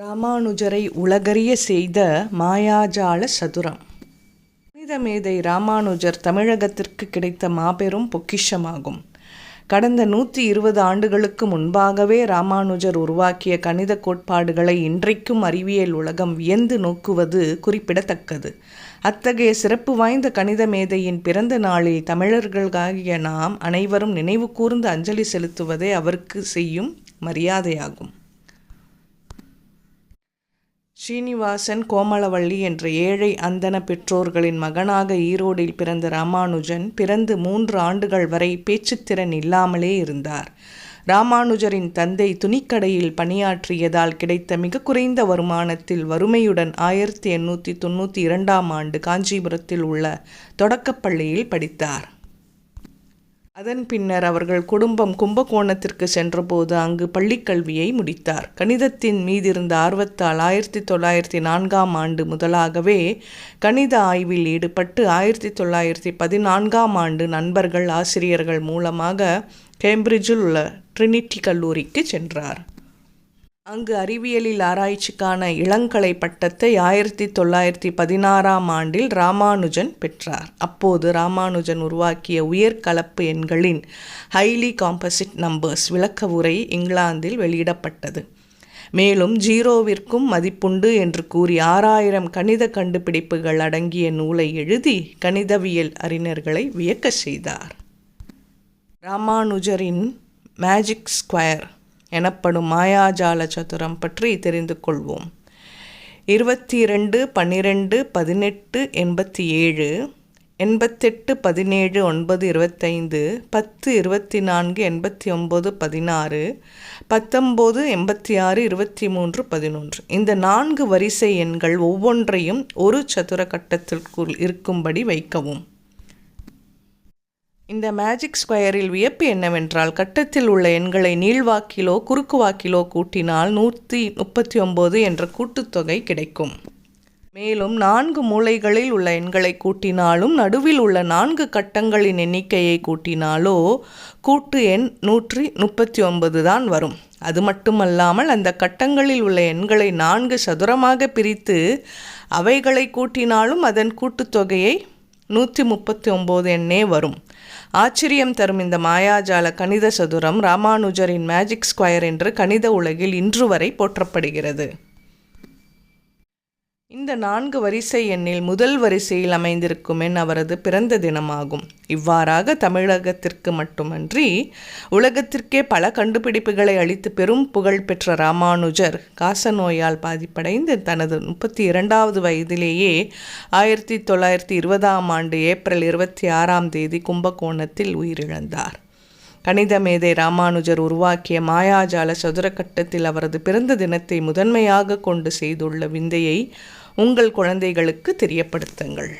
ராமானுஜரை உலகறிய செய்த மாயாஜால சதுரம். கணித மேதை ராமானுஜர் தமிழகத்திற்கு கிடைத்த மாபெரும் பொக்கிஷமாகும். கடந்த நூற்றி இருபது ஆண்டுகளுக்கு முன்பாகவே ராமானுஜர் உருவாக்கிய கணித கோட்பாடுகளை இன்றைக்கும் அறிவியல் உலகம் வியந்து நோக்குவது குறிப்பிடத்தக்கது. அத்தகைய சிறப்பு வாய்ந்த கணித மேதையின் பிறந்த நாளில் தமிழர்களாகிய நாம் அனைவரும் நினைவு கூர்ந்து அஞ்சலி செலுத்துவதே அவருக்கு செய்யும் மரியாதையாகும். ஸ்ரீனிவாசன் கோமலவள்ளி என்ற ஏழை அந்தன பெற்றோர்களின் மகனாக ஈரோடில் பிறந்த ராமானுஜன் பிறந்து மூன்று ஆண்டுகள் வரை பேச்சுத்திறன் இல்லாமலே இருந்தார். ராமானுஜரின் தந்தை துணிக்கடையில் பணியாற்றியதால் கிடைத்த மிக குறைந்த வருமானத்தில் வறுமையுடன் ஆயிரத்தி எண்ணூற்றி தொண்ணூற்றி இரண்டாம் ஆண்டு காஞ்சிபுரத்தில் உள்ள தொடக்கப்பள்ளியில் படித்தார். அதன் பின்னர் அவர்கள் குடும்பம் கும்பகோணத்திற்கு சென்றபோது அங்கு பள்ளிக்கல்வியை முடித்தார். கணிதத்தின் மீதிருந்த ஆர்வத்தால் ஆயிரத்தி தொள்ளாயிரத்தி நான்காம் ஆண்டு முதலாகவே கணித ஆய்வில் ஈடுபட்டு ஆயிரத்தி தொள்ளாயிரத்தி பதினான்காம் ஆண்டு நண்பர்கள் ஆசிரியர்கள் மூலமாக கேம்பிரிட்ஜில் உள்ள ட்ரினிட்டி கல்லூரிக்கு சென்றார். அங்கு அறிவியலில் ஆராய்ச்சிக்கான இளங்கலை பட்டத்தை ஆயிரத்தி தொள்ளாயிரத்தி பதினாறாம் ஆண்டில் ராமானுஜன் பெற்றார். அப்போது ராமானுஜன் உருவாக்கிய உயர்கலப்பு எண்களின் ஹைலி காம்பசிட் நம்பர்ஸ் விளக்க உரை இங்கிலாந்தில் வெளியிடப்பட்டது. மேலும் ஜீரோவிற்கும் மதிப்புண்டு என்று கூறி ஆறாயிரம் கணித கண்டுபிடிப்புகள் அடங்கிய நூலை எழுதி கணிதவியல் அறிஞர்களை வியக்க செய்தார். ராமானுஜரின் மேஜிக் ஸ்கொயர் எனப்படும் மாயாஜால சதுரம் பற்றி தெரிந்து கொள்வோம். இருபத்தி ரெண்டு பன்னிரெண்டு பதினெட்டு எண்பத்தி ஏழு எண்பத்தெட்டு பதினேழு ஒன்பது இருபத்தைந்து பத்து இருபத்தி நான்கு எண்பத்தி ஒம்பது பதினாறு பத்தொம்போது எண்பத்தி ஆறு இருபத்தி மூன்று பதினொன்று. இந்த நான்கு வரிசை எண்கள் ஒவ்வொன்றையும் ஒரு சதுர கட்டத்திற்குள் இருக்கும்படி வைக்கவும். இந்த மேஜிக் ஸ்கொயரில் வியப்பு என்னவென்றால் கட்டத்தில் உள்ள எண்களை நீள்வாக்கிலோ குறுக்கு வாக்கிலோ கூட்டினால் நூற்றி முப்பத்தி ஒம்பது என்ற கூட்டுத்தொகை கிடைக்கும். மேலும் நான்கு மூலைகளில் உள்ள எண்களை கூட்டினாலும் நடுவில் உள்ள நான்கு கட்டங்களின் எண்ணிக்கையை கூட்டினாலோ கூட்டு எண் நூற்றி முப்பத்தி ஒன்பது தான் வரும். அது மட்டுமல்லாமல் அந்த கட்டங்களில் உள்ள எண்களை நான்கு சதுரமாக பிரித்து அவைகளை கூட்டினாலும் அதன் கூட்டுத்தொகையை நூற்றி முப்பத்தி ஒம்பது எண்ணே வரும். ஆச்சரியம் தரும் இந்த மாயாஜால கணித சதுரம் ராமானுஜரின் மேஜிக் ஸ்கொயர் என்று கணித உலகில் இன்று வரை போற்றப்படுகிறது. இந்த நான்கு வரிசை எண்ணில் முதல் வரிசையில் அமைந்திருக்கும் எண் அவரது பிறந்த தினமாகும். இவ்வாறாக தமிழகத்திற்கு மட்டுமன்றி உலகத்திற்கே பல கண்டுபிடிப்புகளை அளித்து பெரும் புகழ் பெற்ற ராமானுஜர் காசநோயால் பாதிப்படைந்து தனது முப்பத்தி இரண்டாவது வயதிலேயே ஆயிரத்தி தொள்ளாயிரத்தி இருபதாம் ஆண்டு ஏப்ரல் இருபத்தி ஆறாம் தேதி கும்பகோணத்தில் உயிரிழந்தார். கணித மேதை ராமானுஜர் உருவாக்கிய மாயாஜால சதுரக்கட்டத்தில் அவரது பிறந்த தினத்தை முதன்மையாக கொண்டு செய்துள்ள விந்தையை உங்கள் குழந்தைகளுக்கு தெரியப்படுத்துங்கள்.